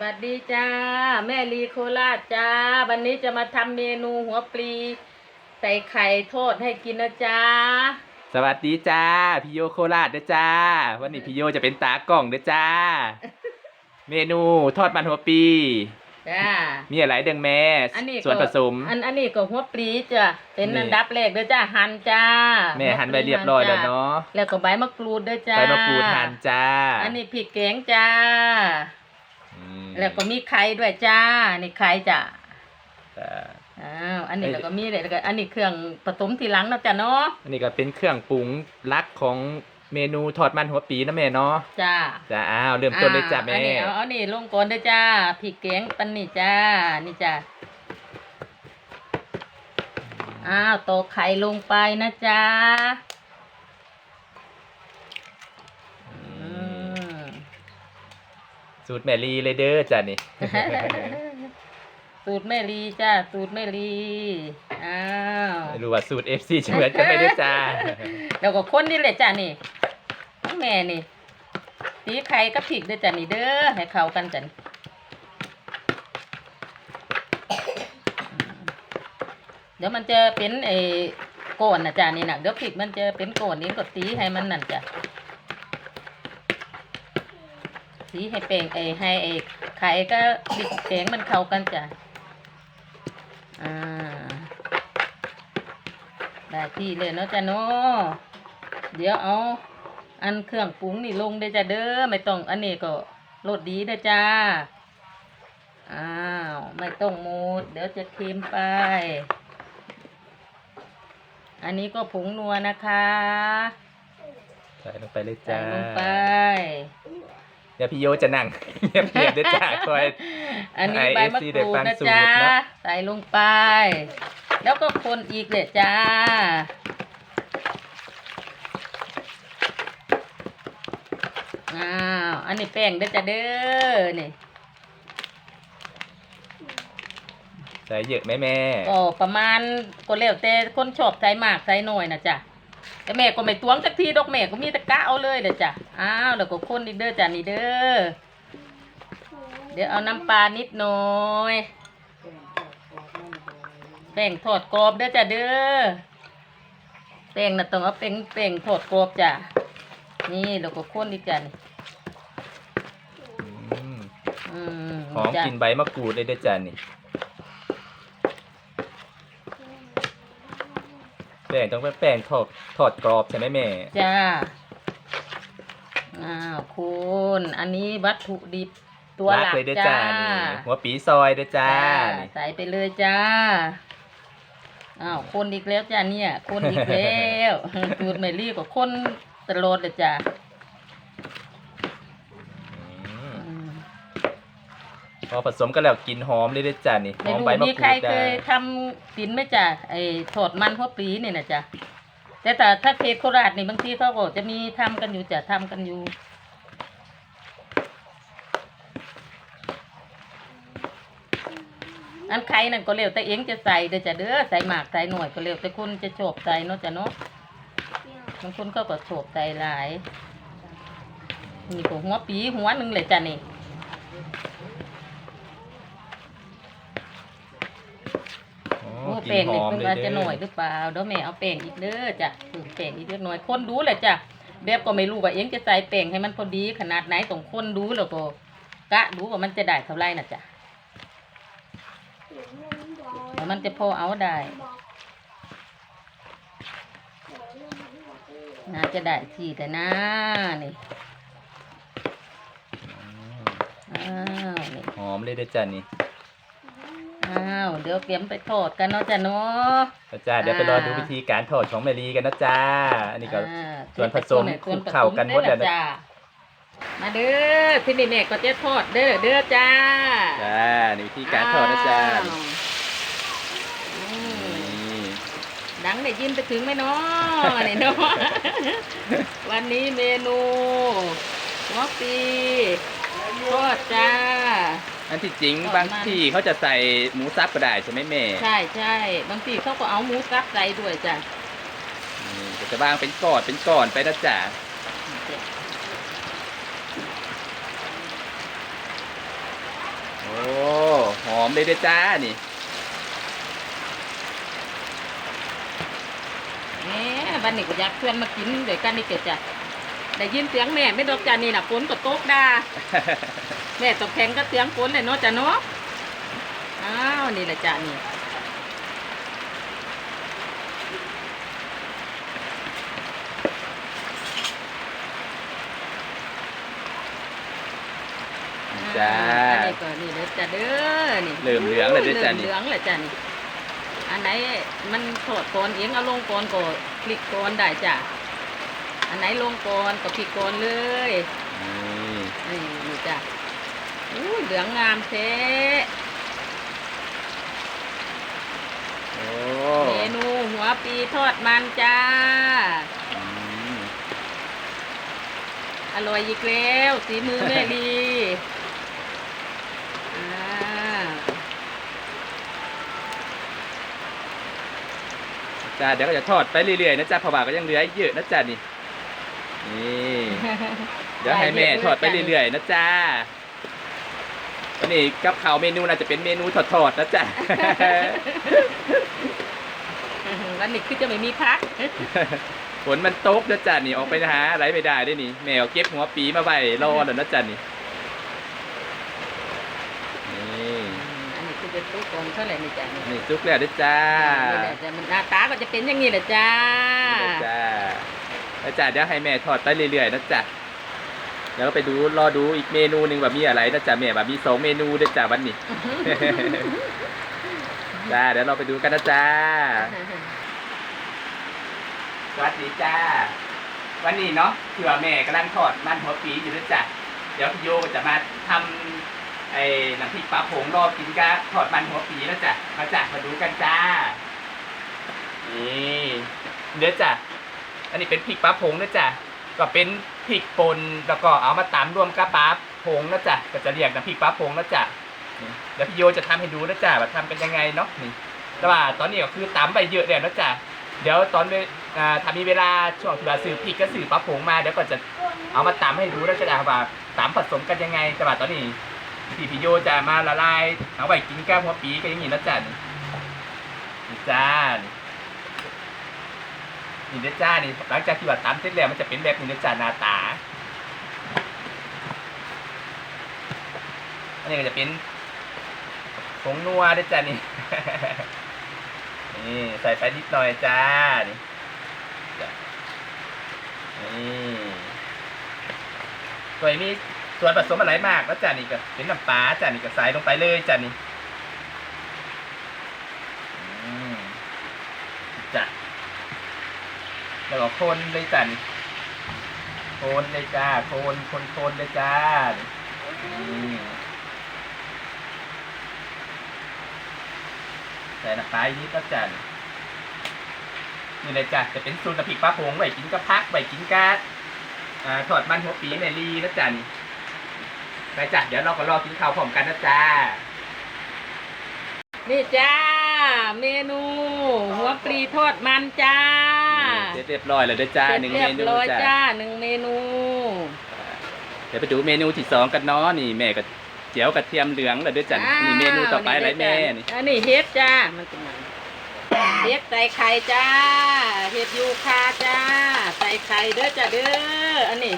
วัสดีจ้า แม่ลีโคราชจ้า วันนี้จะมาทำเมนูหัวปลี ใส่ไข่ทอดให้กินนะจ้า สวัสดีจ้าพี่โยโคราชเด้อจ้า วันนี้พี่โยจะเป็นตากล้องเด้อจ้า เมนูทอดมันหัวปีจ้า มีอะไรเดังแม่อันนี้ก็ส่วนผสม อันอันนี้ก็หัวปลีจ้ะเป็นนี่ อันดับแรกเด้อจ้าหั่นจ้าแม่หั่นไว้เรียบร้อยแล้วเนาะแล้วก็ใบมะกรูดเด้อจ้าใบมะกรูดหั่นจ้า อันนี้พริกแกงจ้าอืม แล้วก็มีไข่ด้วยจ้านี่ไข่จ้ะจ้าอ้าวอันนี้เอ้ยแล้วก็มีแล้วก็อันนี้เครื่องผสมทีหลังเนาะจ้ะเนาะอันนี้ก็เป็นเครื่องปรุงลักของเมนูทอดมันหัวปีนะแม่เนาะจ้าจ้าอ้าวเริ่มต้นเลยจ้าอ่แม่อันนี้เอาเอานี่ลงก่อนเด้อจ้าพริกแกงปันนี่จ้านี่จ้าอ้าวตอกไข่ลงไปนะจ้า อืม สูตรแม่ลีเลยเด้อจ้านี่ สูตรแม่ลีจ้าสูตรแม่ลีอ้าวไม่รู้ว่าสูตร FC จะเหมือนกันไหมเด้อจ้า แล้วก็คนนี่แหละจ้านี่ของแม่นี่ตีไข่กับพริกเด้อจ้านี่เด้อให้เข้ากันจ้ะนี่เดี๋ยวมันจะเป็นไอ้ก้อนนะจ้านี่นะเดี๋ยวพริกมันจะเป็นก้อนนี้ก็ตีให้มันนั่นจ้ะ ตีให้แป้งไอ้ให้ไอ้ไข่ก็พริกแกงมันเข้ากันจ้ะอ่าได้ที่เลยเนาะจ้ะเนาะเดี๋ยวเอา อันเครื่องปรุงนี่ลงได้จ้ะเด้อไม่ต้องอันนี้ก็รสดีได้อจ้า อ้าว ไม่ต้องหมูด เดี๋ยวจะเค็มไป อันนี้ก็ผงนัวนะคะ ใส่ลงไปเลยใส่จ้าลงไป เดี๋ยวพี่โยจะนั่งเงียบเงียบๆด้วยจ้าคอย อันนี้ให้ใบมะ FC กได้รูดฟังนะสูตรจ๊ะเนอะใส่ลงไป แล้วก็คนอีกเลยจ้า อ้าว อันนี้แป้งเด้อจ้ะเด้อนี่ใส่เยอะไหมแม่ ก็ประมาณก็แล้วแต่คนชอบใจมากใจน้อยนะจ๊ะ แต่แม่ก็ไม่ตวงสักทีดอกแม่ก็มีแตะกะเอาเลยเด้อจ้ะอ้าวแล้วก็คนอีกเด้อจ้ะนี่เด้อเดี๋ยวเอาน้ำปลานิดหน่อยแป้งทอดกรอบเด้อจ้ะเด้อแป้งน่ะต้องเอาเป็นแป้งทอดกรอบจ้ะนี่แล้วก็คนอีกจ้ะนี่อืมอืมหอมจ้ะกลินใบมะกรูดเลยเด้อจ้านี่ แป้งต้องเป็นแป้งทอดทอดกรอบใช่ไหมแม่ จ้าอ้าวคุณอันนี้วัตถุดิบตัวหลักเลยเด้อจ้าจ้านี่หัวปีซอยเด้อจ้าจ้านี่ใส่ไปเลยจ้าอ้าวคนอีกแล้วจ้าเนี่ย คนอีกแล้วตูดไม่รีบก็คนตลอดเลยจ้า อืม อืม พอผสมกันแล้วกลินหอมเลยเด้อจ้านี่หไม่อมรู้ใบมะมีกใครรูดเคจ้ายทำกินไหมจ้าไอ้ทอดมันหัวปลีเนี่ยนะจ้าแต่แต่ถ้าเพจโคราชนี่บางทีเขาก็จะมีทำกันอยู่จ้ะทำกันอยู่ อันไข่นั่นก็เร็วแต่เองจะใส่เด้อจ้ะเด้อใส่หมากใส่หน่อยก็เร็วแต่คุณจะโฉบใส่เนาะจ้ะเนาะบางคนก็ก็โฉบใส่หลายนี่ก็หัวปีหัวหนึ่งเลยจ้ะนี่ โอ้ โอ้ กลิ แป้นงหนี่อมเพิ่งเลยอาจเด้จะหน่อยหอรือเปล่าเดี๋ยวแม่เอาแป้งอีกเด้อจ้ะเพิ่มแป้งอีกเล็กน้อยคนดูเลยจ้ะแบบก็ไม่รู้ว่าเองจะใส่แป้งให้มันพอดีขนาดไหนต้องคนดูแล้วก็กะดูว่ามันจะได้เท่าไรนะจ้ะว่ามันจะพอเอาได้น่าจะได้ที่แต่นะนี่อืมอ้าวนี่หอมเลยเด้อจ้านี่ อ้าวเดี๋ยวเก็บไปทอดกันเนาะจ้ะเนาะแล้วจ้าเดี๋ยวไปรอดูวิธีการทอดของแมรีกันนะจ้าอันนี้ก็ อ่าส่วนผสมส่วนผสคลุกเข้ากันหมดแล้วนะ จ้ามาเด้อที่นี่แม่ก็จะทอดเด้อเด้อจ้า จ้านี่วิธีการทอดนะจ้าอ้าวนี่อืมนี่ดังได้ยินไปถึงไหมเนาะนี่เนาะ วันนี้เมนูหัวปีทอดจ้า อันที่จริงทอดมันบางที่เขาจะใส่หมูสับก็ได้ใช่ไหมแม่ ใช่ใช่บางทีเขาก็เอาหมูสับใส่ด้วยจ้ะนี่ก็จะวางเป็นก้อนเป็นก้อนไปนะจ้าโอ้หอมเลยเด้อจ้านี่แหมบันนี้ก็อยากชวนมากินเดี๋ยวกันนี่เกิดจ้ะ ได้ยินเสียงแม่ไม่ดอกจ้านี่น่ะฝนก็ตกดาแม่ตกแข็งก็เสียงฝนเลยเนาะจ้ะเนาะอ้าวนี่แหละจ้ะนี่จ้าอันนี้ก็นี่เด้อจ้ะเด้อนี่เหลืองเหลืองเลยเด้อจ้ะนี่เหลืองเลยจ้ะนี่อันไหนมันทอดก่อนเองเอาลงก่อนก็คลิกก่อนได้จ้ะ อันไหนลงก่อนก็คลิกก่อนเลยนี่นี่นี่จ้ะอู้เหลืองงามเท้โอ้เมนูหัวปีทอดมันจ้า อืมอร่อยอีกแล้วสีมือแม่ดีอ่าจ้าเดี๋ยวก็จะทอดไปเรื่อยๆนะจ้าเพราะว่าก็ยังเหลืออีกเยอะนะจ้านี่ นี่เดี๋ยวให้แม่ทอดไปเรื่อยๆนะจ้าวันนี้กับข้าวเมนูน่าจะเป็นเมนูทอดๆนะจ้าวันนี้คือจะไม่มีพักฝนมันตกนะจ้านี่ออกไปหาอะไรไม่ได้ด้วยนี่ แมวเก็บหัวปีมาไว้รอแล้วนะจ้านี่นี่อันนี้คือจะตู้ก่อนเท่าไหร่นี่จ้ะนี่นี่ซุกแล้วด้วยจ้านี่แหละจ้ะมันหน้าตาก็จะเป็นอย่างนี้แหละจ้านี่เลยจ้า แล้วจ้าเดี๋ยวให้แม่ทอดไปเรื่อยๆนะจ้าเดี๋ยวก็ไปดูรอดูอีกเมนูหนึ่งแบบมีอะไรนะจ้าแม่แบบมีสองเมนูด้วยจ้าวันนี้ จ้าเดี๋ยวเราไปดูกันนะจ้าสวัสดีจ้า วันนี้เนาะคือว่าแม่กำลังทอดมันหัวปีอยู่นะจ๊ะเดี๋ยวพี่โยก็จะมาทำไอ้น้ำพริกปลาผงรอกินกะทอดมันหัวปีนะจ๊ะมาจ้ะมาดูกันจ้านี่เดี๋ยวจ้ะ อันนี้เป็นพริกปลาผงนะจ๊ะก็เป็นพริกป่นแล้วก็เอามาตำรวมกับปลาผงนะจ๊ะก็จะเรียกน้ำพริกปลาผงนะจ๊ะเดี๋ยวพี่โยจะทำให้ดูนะจ๊ะว่าทำเป็นยังไงเนาะนี่แต่ว่าตอนนี้ก็คือตำไปเยอะแล้วนะจ๊ะเดี๋ยวตอนเวอ่าถ้ามีเวลาช่วงที่ว่าซื้อพริกก็ซื้อปลาผงมาเดี๋ยวก็จะเอามาตำให้ดูแล้วจะว่าตำผสมกันยังไงแต่ว่าตอนนี้พี่พิโยจะมาละลายเอาไว้กินแก้วหัวปีก็อย่างนี้นะจ๊ะนี่จ้า นี่นี่เด้อจ้านี่หลังจากที่ว่าตำเสร็จแล้วมันจะเป็นแบบนี้นจ๊ะหน้าตา อันนี้ก็จะเป็นผงนัวเด้จ้ะนี่ นี่ใส่ไปนิดหน่อยจ้า นี่นี่ตัวนี้ส่วนผสมอะไรมากแล้วจ้านี่ก็เป็นน้ำปลาจ้านี่ก็ใส่ลงไปเลยจ้านี่อืมจ้ะ แล้วก็คนเลยจ้านี่คนเลยจ้าคนคนคนเลยจ้านี่นี่ใส่น้ำปลาอีกนิดแล้วจ้านี่นี่เลยจ้ะจะเป็นสูตรน้ำพริกปลาผงไว้กินกับพักไว้กินกาอ่าทอดมันหัวปีแมรี่นะจ้านี่ไปจ้ะเดี๋ยวเราก็รอกินข้าวพร้อมกันนะจ้านี่จ้า เมนู หัวปลีทอดมันจ้าเสร็จเรียบร้อยแล้วเด้อจ้าเสร็จหนึ่งเรีเมยบนูร้อยจ้าจ้าหนึ่งเมนู เดี๋ยวไปดูเมนูที่สองกันเนาะนี่แม่ก็เจียวกระเทียมเหลืองแล้วเด้อจ้ะอ้าวนี่เมนูต่อไปอะไรแม่นี่อันนี้เฮ็ดจ้ามันเป็นไงเฮ็ดใส่ไข่จ้าเฮ็ดยูคาจ้าใส่ไข่เด้อจ้าเด้ออันนี้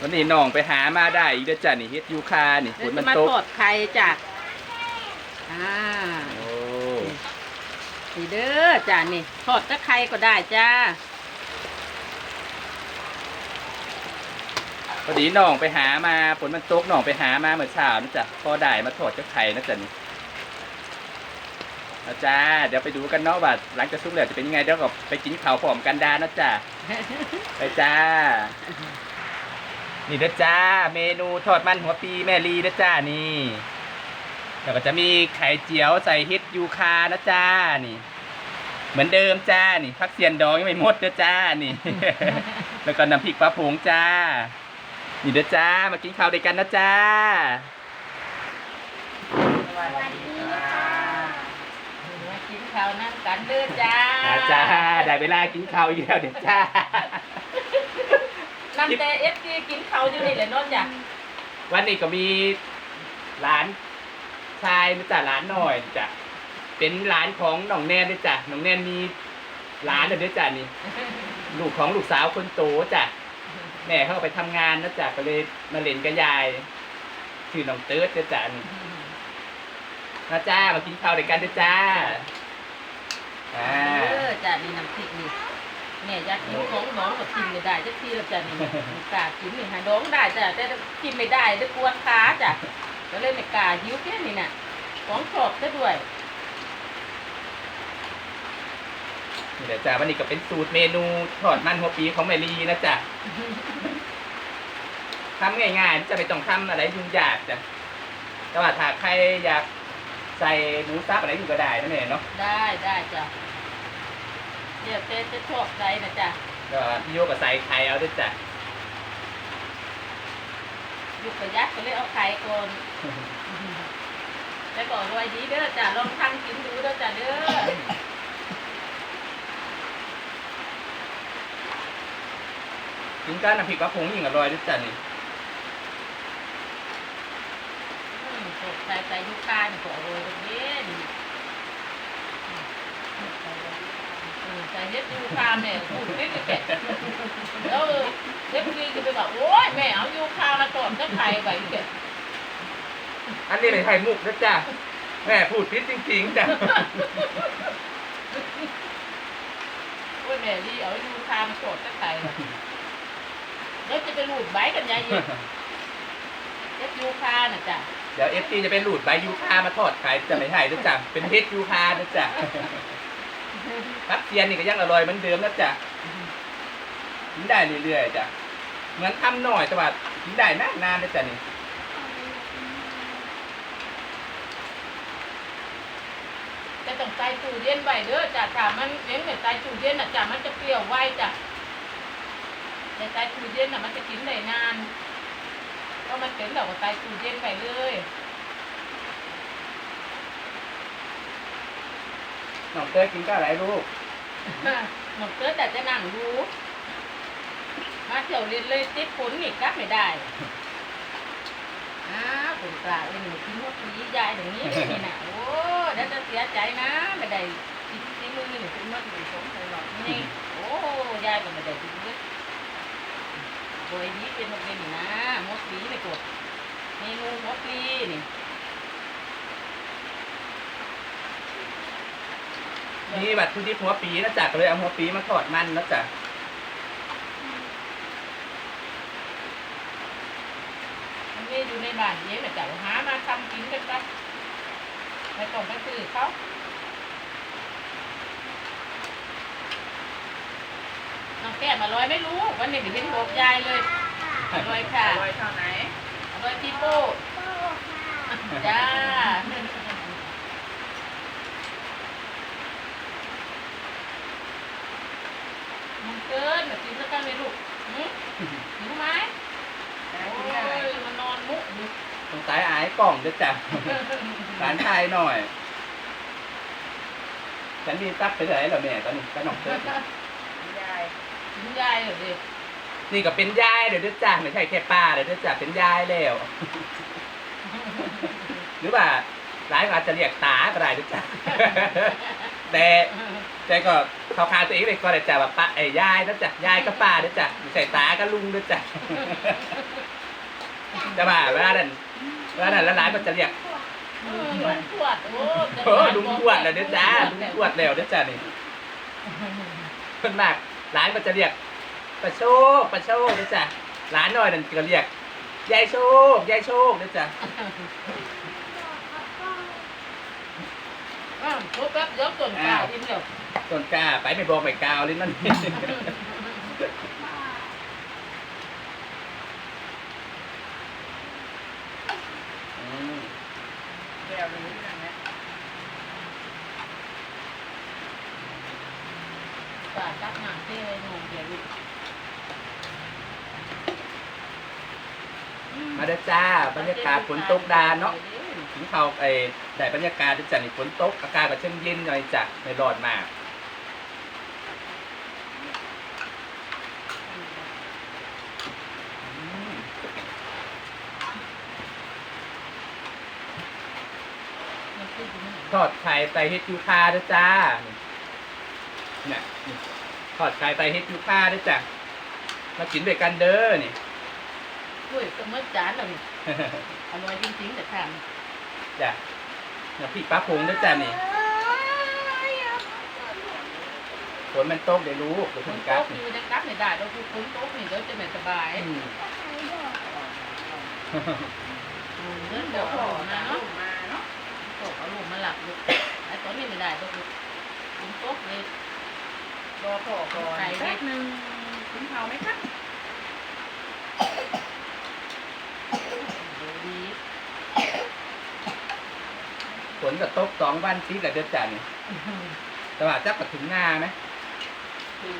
วันนี้น้องไปหามาได้อีกเด้อจ้ะนี่เฮ็ดยูคานี่ฝเดี๋ยวนมัจะนมาตกทอดไข่จ้าอ่าโอ้ นี่เด้อจ้านี่ทอดตะไคร้ก็ได้จ้า พอดีน้องไปหามาฝนมันตกน้องไปหามาเมื่อเช้านะจ๊ะพอได้มาทอดกับไข่นะจ๊ะนี่นะจ้าเดี๋ยวไปดูกันเนาะว่าหลังจากซุกแล้วจะเป็นยังไงเดี๋ยวก็ไปกินข้าวพร้อมกันดานะจ๊ะ ไปจ้า นี่นะจ้า เมนูทอดมันหัวปีแม่ลีนะจ้านี่ แล้วก็จะมีไข่เจียวใส่เฮ็ดยูคานะจ้านี่ เหมือนเดิมจ้านี่พักเสียนดองยังไม่หมดนะจ้านี่ แล้วก็น้ำพริกปลาผงจ้า นี่เด้อจ้ามากินข้าวด้วยกันนะจ้า สวัสดีค่ะมากินข้าวนั่งกันเด้อจ้าอาจ้าได้เวลากินข้าวอีกแล้วเด็ดจ้านำแต่เอฟซีกินข้าวอยู่นี่แหละเนอนจ้ะวันนี้ก็มีร้านชายนะจ๊ะร้านหน่อยจ้ะ เป็นร้านของน้องแนนด้วยจ้ะน้องแนนมีร้านเลยด้วยจ้ะนี่ ลูกของลูกสาวคนโตจ้ะแม่เขาก็ไปทำงานนะจ๊ะก็เลยมาเล่นกับยายชื่อน้องเติร์ดด้วยจ้ะนี่มาจ้ามากินข้าวด้วยกันด้วยจ้าอ่าเออจ้ะนี่น้ำพริกนี่แม่อยากกินของน้องก็กินไม่ได้จักทีแล้วจ้ะนี่ไม่กล้ากินนี่หาน้องได้จ้ะแต่กินไม่ได้ด้วยกวนขาจ้ะก็เลยไม่กล้าหิวแค่นี้น่ะของชอบซะด้วย นี่แหละจ้าวันนี้ก็เป็นสูตรเมนูทอดมันหัวปีของแมลีนะจ๊ะทำง่ายๆจะไม่ต้องทำอะไรยุ่งยากจ้ะแต่ว่าถ้าใครอยากใส่หมูสับอะไรอยู่ก็ได้นั่นเองเนาะได้ได้จ้ะเดี๋ยวเจ๊จะชอบใจนะจ้ะก็พี่โยก็ใส่ไข่เอาด้วยจ้ะยุกประหยัดก็เลยเอาไข่ก่อนแต่ก็อร่อยดีเด้อจ้ะลองทำกินดูเด้อจ้ะเด้อ กินก้านน้ำพริกปลาพงยิ่งอร่อยด้วยจ้ะนี่อืมสดใส่ใส่ยุคาเนี่ยก็อร่อยตรงนี้นี่อืมอืมใส่เล็บยูคาแม่พูดนิดเดียวแกะแล้วเล็บกีก็ไปบอกโอ๊ยแม่เอายูคามาตอดจะไข่ไปแกะอันนี้เป็นไข่มุกนะจ้ะแม่พูดพิษจริงๆจ้ะโอ้ยแม่ดีเอายูคามาตอดจะไข่ แล้วจะไปรูดใบกันยังอีกเล็บยูคาน่ะจ้ะเดี๋ยวเอฟซีจะเป็นหลูดใบยูคามาทอดขายจะไม่ใช่นะจ๊ะเป็นเพชรยูคานะจ๊ะรับเทียนนี่ก็ยังอร่อยเหมือนเดิมนะจ๊ะกินได้เรื่อยๆจ้ะเหมือนทำหน่อยแต่ว่ากินได้นานๆนะจ๊ะนี่จะต้องใส่ตู้เย็นไว้เด้อจ้ะถ้ามันเลี้ยงเนี่ยใส่ตู้เย็นน่ะจ้ะมันจะเปรี้ยวไวจ้ะ แต่ใส่ตู้เย็นน่ะมันจะกินได้นาน ก็มันเป็นแบบว่าใส่ตู้เย็นไปเลยน้องเต้ยกินก็อะไรลูกหนกเกิดแต่จะนั่งรู้มาเที่ยวเรียนเลยติดผลนี่กลับไม่ได้อ้าวผมกล้าเลยหนูกินหัวปียายอย่างนี้นี่นะโอ้เดี๋ยวจะเสียใจนะไม่ได้กินที่มือหนูกินมาถึงสมใส่หลอดนี่โอ้ยายก็ไม่ได้กินเลย โดยนี้เป็นมันเป็นนี่นะหัวปีนี่กดเมนูหัวปีนี่นี่บัตรทุดิบหัวปีนะจ๊ะก็เลยเอาหัวปีมาทอดมันนะจ๊ะมันมีอยู่ในบ้านเยอะนะจ๊ะหามาทำกินกันไปไม่ต้องไปซื้อเขา น้องแก้มอร่อยไม่รู้วันนี้เดี๋ยวเป็นบอกยายเลยอร่อยค่ะอร่อยเท่าไหนอร่อยพี่โป้จ้ามันเกินแบบกินแล้วกันเลยลูกหืมหิวไหมได้โอ้กินได้ยมันนอนมุกอยู่สงสัยอายกล่องด้วยจ้ะร้านไทยหน่อย ฉันมีตักไปไหนเหรอแม่ตอนนี้ก็น้องเต้ยยาย ถึงยายเหรอเด็กนี่ก็เป็นยายเดี๋ยวด้วยจ้ะไม่ใช่แค่ป้าเดี๋ยวด้วยจ้ะเป็นยายแล้ว หรือว่าหลายคนอาจจะเรียกตาก็ได้ด้วยจ้ะแต่แต่ก็เขาพาตัวเองไปก็ได้จ้ะว่าป้าไอ้ยายนะจ๊ะยายก็ป้าด้วยจ้ะไม่ใช่ตาก็ลุงด้วยจ้ะจะว่าเวลานั้นเวลานั้นหลายๆก็จะเรียกเออลุงทวดโอ้โอ้ลุงทวดแล้วเด้อจ้าลุงทวดแล้วเด้อจ้านี่เพิ่นมาก หลานก็จะเรียกประโชคประโชคเด้อจ้ะหลานน้อยนั่นก็เรียกยายโชคยายโชคเด้อจ้ะอ้าวทุบแป๊บเดี๋ยวต้นกล้าอิ่มเดี๋ยวต้นกล้าไปไม่บอกไม่กล่าวลิ้นมัน อืม แก้วนี้นั่นแหละ ป่าจักหนังเท่เลยหนุ่มเดี๋ยวลูก มาเด้อจ้า บรรยากาศฝนตกดาเนาะถึงเขาไอ้ได้บรรยากาศด้อจ้ะนี่ฝนตกอากาศก็เช่นเย็นหน่อยจ้ะไม่ร้อนมากทอดไข่ใส่เฮ็ดยูคาด้วยจ้าเนี่ยทอดไข่ใส่เฮ็ดยูคาด้วยจ้ะมากินด้วยกันเด้อนี่ ด้วยสมมติจานเราเนี่ยอร่อยจริงๆแต่ทานจ้ะน้ำพริกปลาพงด้วยจ้ะนี่ฝนมันตกเดี๋ยวรู้เดี๋ยวคถึนงกลัโต๊ะบอยู่ในกลับไม่ได้เราคือคนโต๊ะนี่เดี๋ยวจะไม่สบายอืมเดินเดี๋ยวเอาลงมาเนาะโต๊ะเอาลงมาหลับลูกไอ้ตอนนี้ไม่ได้ลูกคนโต๊ะเลยรอพ่อก่อนไข่เล็กหนึ่งกินเผาไหมคะดูดี ฝนก็ตกสองวันซีกับเดือนจันทร์แต่ว่าจักกระถึงหน้าไหมถึง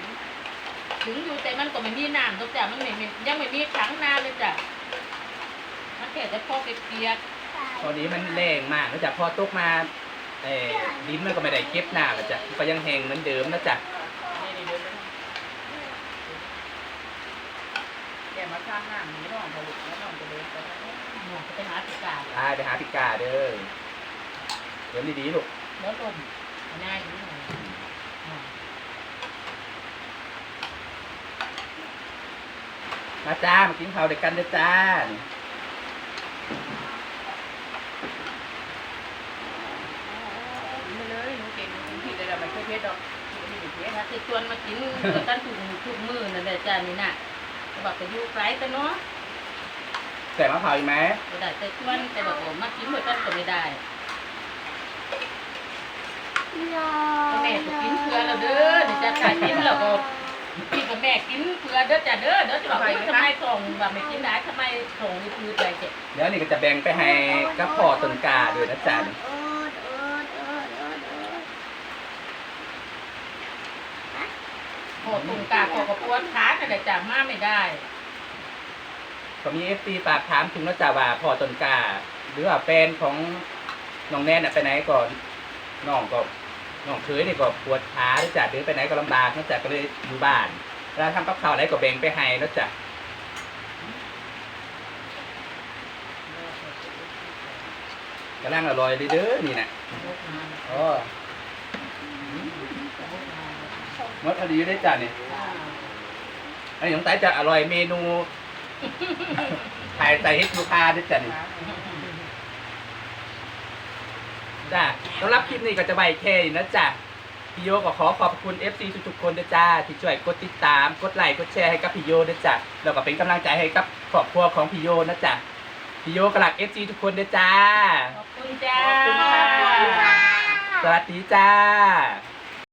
ถึงอยู่แต่มันก็ไม่มีน้ำตัวจ้ะมันไม่มียังไม่มีถังน้ำเลยจ้ะมันแค่จะพอเปียกตอนนี้มันแรงมากแล้วจากพอตกมาเอ่อดินมันก็ไม่ได้เก็บหน้าแล้วจ้ะก็ยังแห้งเหมือนเดิมนะจ๊ะนี่เดินไปแกมาข้างหน้าหนีน้องพอลุกแล้วน้องจะเดินไปทางโน้นๆหนูจะไปหาติกาพาไปหาพิกาเด้อ เดี๋ยวดีๆลูกแล้วลมง่ายอยู่หน่อยอ่ามาจ้ามากินข้าวด้วยกันเด้อจ้ากินไปเลยหนูเก่งหนูผิดเลยเราไม่เคยเพชรดอกหนูไม่ได้เพชรถ้าติดชวนมากินเกิดกันถูกทุกมือนั่นแหละจ้านี่น่ะก็บอกจะอยู่ไกลแต่เนาะแต่มะพร้าวอีกไหมก็ได้แต่ชวนแต่บอกว่ามากินด้วยกันก็ไม่ได้ก็ แม่ก็กินเพื่อเราเด้อเดี๋ยวจะขายกินแล้วก็พี่กับแม่กินเพื่อเด้อจ้าเด้อเดี๋ยวจะบอกว่าทำไมส่งแบบไม่กินได้ทำไมส่งนี่คือใจเจ็บเดี๋ยวนี่ก็จะแบ่งไปให้กับพ่อต้นกาด้วยนะจ๊ะนี่โอ้ตุ่มกาขอกระปวดขาแต่นแหละจ้ามาไม่ได้ก็มีเอฟซีฝากถามถึงนะจ๊ะว่าพ่อต้นกาหรือว่าแฟนของน้องแนนน่ะไปไหนก่อนน้องก็ น้องเคยนี่ก็ปวดขาด้วยจ้ะเดินไปไหนก็ลำบากนะจ๊ะก็เลยอยู่บ้านเวลาทำกับข้าวอะไรก็แบ่งไปให้นะจ๊ะกำลังอร่อยเลยเด้อนี่นะอ๋อมดพอดีได้จ้ะนี่อันนี้น้องไต้จะอร่อยเมนูไข่ใส่เฮ็ดลูกค้าด้วยจ้ะนี่ จ้าสำหรับคลิปนี้ก็จะไปแค่นี้นะจ๊ะพี่โยก็ขอขอบคุณ FC ทุกๆคนด้วยจ้าที่ช่วยกดติดตาม กดไลค์กดแชร์ให้กับพี่โยด้วยจ้ะแล้วก็เป็นกำลังใจให้กับครอบครัวของพี่โยนะจ๊ะพี่โยก็รัก FC ทุกคนด้วยจ้าขอบคุณจ้าขอบคุณค่ะสวัสดีจ้าส